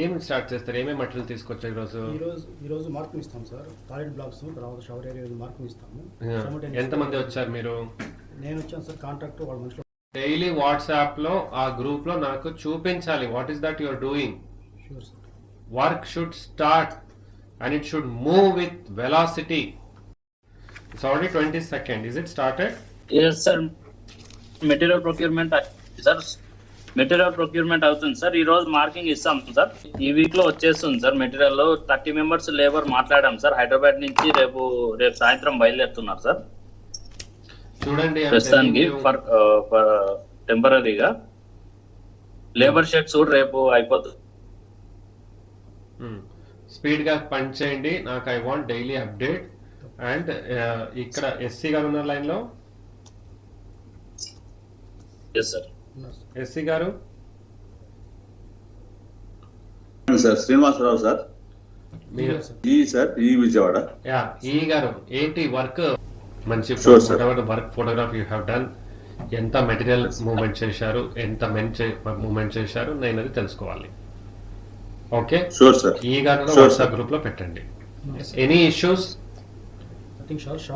ఏం స్టార్ట్ చేస్తారు? ఏమేమి మటీరియల్ తీసుకొచ్చారు ఈరోజు? ఈ రోజు ఈ రోజు మార్కింగ్ ఇస్తాం సార్. టాయిలెట్ బ్లాక్స్ తర్వాత షవర్ ఏరియా మార్కింగ్ ఇస్తాము. ఎంతమంది వచ్చారు మీరు? నేను వచ్చాను సార్ కాంట్రాక్ట్ వాళ్ళ మనుషులు. డైలీ వాట్సాప్లో ఆ గ్రూప్లో నాకు చూపించాలి. What is that your doing sure sir work should start and it should move with velocity it's already twenty second is it started yes sir material procurement sir material procurement అవుతుంది sir. ఈ రోజు marking ఇస్తాం sir. ఈ వీక్లో వచ్చేస్తుంది sir material. Thirty members labour మాట్లాడాం sir. Hyderabad నుంచి రేపు రేపు సాయంత్రం బయలుదేరుతున్నారు సార్. చూడండి ప్రస్తుతానికి. ఫర్ టెంపరీగా లేబర్ షెడ్స్ కూడా రేపు అయిపోతుంది స్పీడ్గా పని చేయండి. నాకు I want daily update. And ఇక్కడ ఎస్సీ గారు ఉన్న లైన్లో ఎస్ సార్ ఎస్సీ గారు? Sir Srinivasarao sir. మీరు? సార్ ఈ సార్ ఈ విజయవాడ. యా ఈ గారు. ఏంటి వర్క్? మంచి. Work photograph you have done ఎంత మెటీరియల్ మూవ్మెంట్ చేశారు? ఎంత మెన్ మూవ్మెంట్ చేశారు? నేను అది తెలుసుకోవాలి. ఓకే? షూర్ సార్ ఈ గారు వాట్సాప్ గ్రూప్లో పెట్టండి. Any issues I think shop